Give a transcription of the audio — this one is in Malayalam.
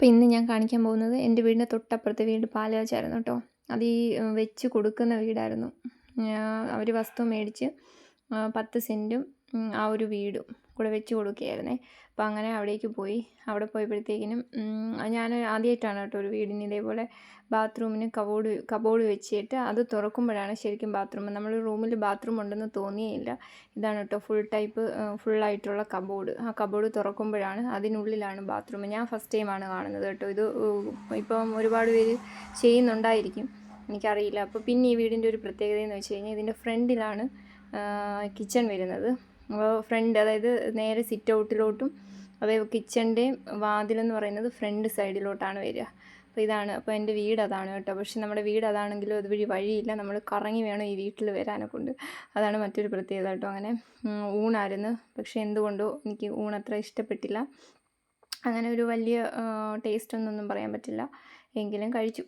അപ്പോൾ ഇന്ന് ഞാൻ കാണിക്കാൻ പോകുന്നത് എന്റെ വീടിന്റെ തൊട്ടപ്പുറത്തെ വീട് പാലുകാച്ചായിരുന്നു കേട്ടോ. അത് ഈ വെച്ച് കൊടുക്കുന്ന വീടായിരുന്നു. അവർ വസ്തു മേടിച്ച് പത്ത് സെന്റും ആ ഒരു വീടും. കൂടെ വെച്ച് കൊടുക്കുകയായിരുന്നേ. അപ്പോൾ അങ്ങനെ അവിടേക്ക് പോയി. അവിടെ പോയപ്പോഴത്തേക്കിനും ഞാൻ ആദ്യമായിട്ടാണ് കേട്ടോ ഒരു വീടിന് ഇതേപോലെ ബാത്റൂമിന് കബോർഡ് കബോർഡ് വെച്ചിട്ട് അത് തുറക്കുമ്പോഴാണ് ശരിക്കും ബാത്റൂം. നമ്മൾ റൂമിൽ ബാത്റൂം ഉണ്ടെന്ന് തോന്നിയില്ല ഇതാണ് കേട്ടോ ഫുൾ ടൈപ്പ് ഫുള്ളായിട്ടുള്ള കബോർഡ്. ആ കബോർഡ് തുറക്കുമ്പോഴാണ് അതിനുള്ളിലാണ് ബാത്റൂം. ഞാൻ ഫസ്റ്റ് ടൈമാണ് കാണുന്നത് കേട്ടോ. ഇത് ഇപ്പം ഒരുപാട് പേര് ചെയ്യുന്നുണ്ടായിരിക്കും. എനിക്കറിയില്ല. അപ്പോൾ പിന്നെ ഈ വീടിന്റെ ഒരു പ്രത്യേകത എന്ന് വെച്ച് കഴിഞ്ഞാൽ ഇതിന്റെ ഫ്രണ്ടിലാണ് കിച്ചൺ വരുന്നത്. ഫ്രണ്ട് അതായത് നേരെ സിറ്റ് ഔട്ടിലോട്ടും അപ്പോൾ കിച്ചന്റെയും വാതിലെന്ന് പറയുന്നത് ഫ്രണ്ട് സൈഡിലോട്ടാണ് വരിക. അപ്പോൾ ഇതാണ് അപ്പോൾ എന്റെ വീട് അതാണ് കേട്ടോ. പക്ഷെ നമ്മുടെ വീട് അതാണെങ്കിലും അതുവഴി വഴിയില്ല. നമ്മൾ കറങ്ങി വേണം ഈ വീട്ടിൽ വരാനെ കൊണ്ട്. അതാണ് മറ്റൊരു പ്രത്യേകത കേട്ടോ അങ്ങനെ. ഊണായിരുന്നു. പക്ഷെ എന്തുകൊണ്ടോ എനിക്ക് ഊൺ അത്ര ഇഷ്ടപ്പെട്ടില്ല. അങ്ങനെ ഒരു വലിയ ടേസ്റ്റ് ഒന്നും പറയാൻ പറ്റില്ല. എങ്കിലും കഴിച്ചു.